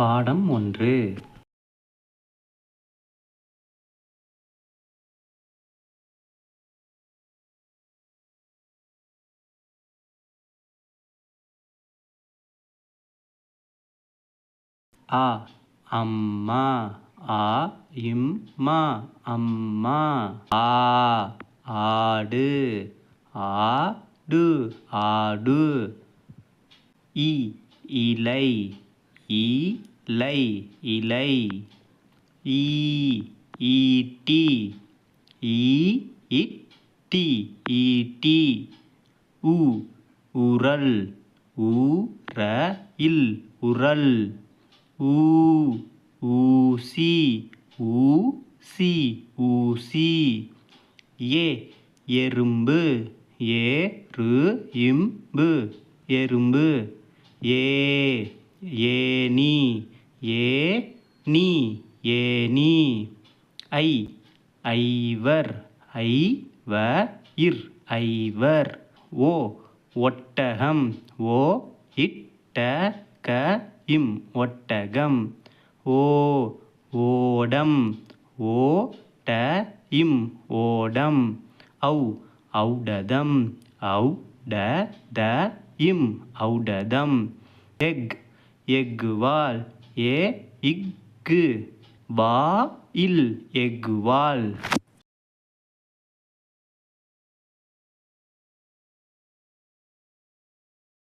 பாடம் ஒன்று. ஆ அம்மா ஆ இம்மா அம்மா ஆ ஆடு ஆடு ஆடு. இ இலை லை இலை ஈ ஈட்டி ஈ இட்டி ஈட்டி உ உரல் ஊர இல் உரல் ஊ ஊசி ஊசி ஊசி ஏ எறும்பு ஏ ரு இம்பு எறும்பு ஏ ஏனி ஏனி ஏனி ஐ ஐவர் ஐ வ இர் ஐவர். ஓ ஒட்டகம். ஓ இட்ட க இம் ஒட்டகம். ஓ ஓடம். ஓ ட இம் ஓடம். ஔ ஔடதம். ஔ ட த இம் ஔடதம். எக் எக்குவால் ஏ இக்கு வா இல் எக்குவால்